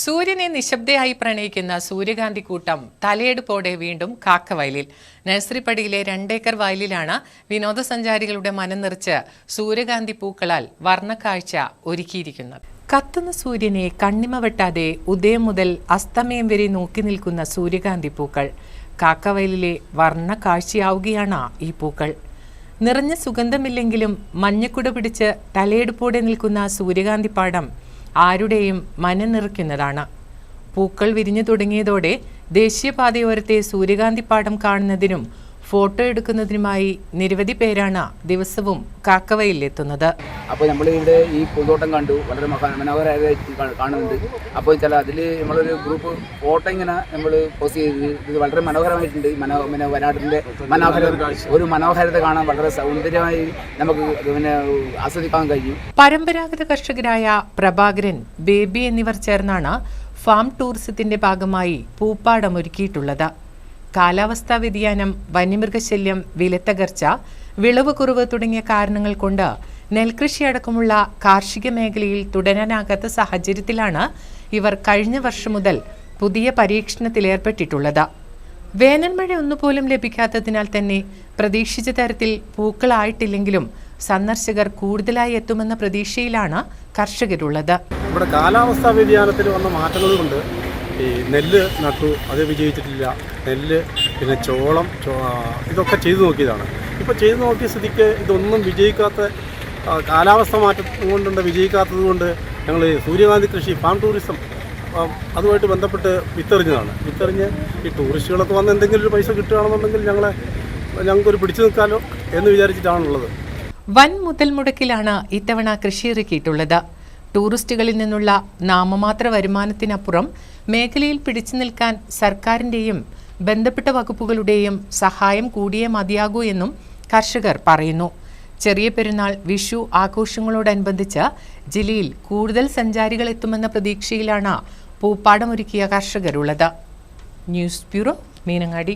സൂര്യനെ നിശബ്ദയായി പ്രണയിക്കുന്ന സൂര്യകാന്തി കൂട്ടം തലയെടുപ്പോടെ വീണ്ടും കാക്കവയലിൽ. നഴ്സറിപ്പടിയിലെ രണ്ടേക്കർ വയലിലാണ് വിനോദസഞ്ചാരികളുടെ മനം നിറച്ച് സൂര്യകാന്തി പൂക്കളാൽ വർണക്കാഴ്ച ഒരുക്കിയിരിക്കുന്നത്. കത്തുന്ന സൂര്യനെ കണ്ണിമ വെട്ടാതെ ഉദയം മുതൽ അസ്തമയം വരെ നോക്കി നിൽക്കുന്ന സൂര്യകാന്തി പൂക്കൾ കാക്കവയലിലെ വർണ കാഴ്ചയാവുകയാണ് ഈ പൂക്കൾ. നിറഞ്ഞ സുഗന്ധമില്ലെങ്കിലും മഞ്ഞക്കുട പിടിച്ച് തലയെടുപ്പോടെ നിൽക്കുന്ന സൂര്യകാന്തി പാടം ആരുടെയും മനം നിറയ്ക്കുന്നതാണ്. പൂക്കൾ വിരിഞ്ഞു തുടങ്ങിയതോടെ ദേശീയപാതയോരത്തെ സൂര്യകാന്തിപ്പാടം കാണുന്നതിനും ഫോട്ടോ എടുക്കുന്നതിനുമായി നിരവധി പേരാണ് ദിവസവും കാക്കവയിൽ എത്തുന്നത് അപ്പോൾ നമ്മൾ ഇവിടെ ഈ പൂന്തോട്ടം കണ്ടു. വളരെ മനോഹരമായി കാണുന്നുണ്ട്. അപ്പോൾ ചില അതിൽ നമ്മളൊരു ഗ്രൂപ്പ് ഫോട്ടോ ഇങ്ങനെ നമ്മൾ പോസ്റ്റ് ചെയ്ത് ഇത് വളരെ മനോഹരമായിട്ടുണ്ട്. മനോ പിന്നെ വയനാട്ടിന്റെ മനോഹര. ഒരു മനോഹരത കാണാൻ വളരെ സൗന്ദര്യമായി നമുക്ക് പിന്നെ ആസ്വദിക്കാൻ കഴിയും. പരമ്പരാഗത കർഷകരായ പ്രഭാകരൻ ബേബി എന്നിവർ ചേർന്നാണ് ഫാം ടൂറിസത്തിന്റെ ഭാഗമായി പൂപ്പാടം ഒരുക്കിയിട്ടുള്ളത്. കാലാവസ്ഥാ വ്യതിയാനം വന്യമൃഗശല്യം വിലത്തകർച്ച വിളവ് കുറവ് തുടങ്ങിയ കാരണങ്ങൾ കൊണ്ട് നെൽകൃഷി അടക്കമുള്ള കാർഷിക മേഖലയിൽ തുടരാനാകാത്ത സാഹചര്യത്തിലാണ് ഇവർ കഴിഞ്ഞ വർഷം മുതൽ പുതിയ പരീക്ഷണത്തിലേർപ്പെട്ടിട്ടുള്ളത് വേനൽമഴ ഒന്നുപോലും ലഭിക്കാത്തതിനാൽ തന്നെ പ്രതീക്ഷിച്ച തരത്തിൽ പൂക്കളായിട്ടില്ലെങ്കിലും സന്ദർശകർ കൂടുതലായി എത്തുമെന്ന പ്രതീക്ഷയിലാണ് കർഷകരുള്ളത്. ഇവിടെ കാലാവസ്ഥാ വ്യതിയാനത്തിൽ വന്ന മാറ്റങ്ങൾ കൊണ്ട് ഈ നെല്ല് നട്ടു അത് വിജയിച്ചിട്ടില്ല. നെല്ല് പിന്നെ ചോളം ഇതൊക്കെ ചെയ്തു നോക്കിയതാണ്. ഇപ്പോൾ ചെയ്തു നോക്കിയ സ്ഥിതിക്ക് ഇതൊന്നും വിജയിക്കാത്ത കാലാവസ്ഥ മാറ്റം കൊണ്ടുണ്ട് വിജയിക്കാത്തത് കൊണ്ട് ഞങ്ങൾ സൂര്യകാന്തി കൃഷി ഫാം ടൂറിസം അതുമായിട്ട് ബന്ധപ്പെട്ട് വിത്തെറിഞ്ഞതാണ്. വിത്തെറിഞ്ഞ് ഈ ടൂറിസ്റ്റുകളൊക്കെ വന്ന് എന്തെങ്കിലും ഒരു പൈസ കിട്ടുകയാണെന്നുണ്ടെങ്കിൽ ഞങ്ങളെ ഞങ്ങൾക്കൊരു പിടിച്ചു നിൽക്കാമല്ലോ എന്ന് വിചാരിച്ചിട്ടാണുള്ളത്. വൻ മുതൽ മുടക്കിലാണ് ഇത്തവണ കൃഷി ഇറക്കിയിട്ടുള്ളത് ടൂറിസ്റ്റുകളിൽ നിന്നുള്ള നാമമാത്ര വരുമാനത്തിനപ്പുറം മേഖലയിൽ പിടിച്ചു നിൽക്കാൻ സർക്കാരിന്റെയും ബന്ധപ്പെട്ട വകുപ്പുകളുടെയും സഹായം കൂടിയേ മതിയാകൂ എന്നും കർഷകർ പറയുന്നു. ചെറിയ പെരുന്നാൾ വിഷു ആഘോഷങ്ങളോടനുബന്ധിച്ച് ജില്ലയിൽ കൂടുതൽ സഞ്ചാരികൾ എത്തുമെന്ന പ്രതീക്ഷയിലാണ് പൂപ്പാടമൊരുക്കിയ കർഷകരുള്ളത്. News bureau Meenangadi.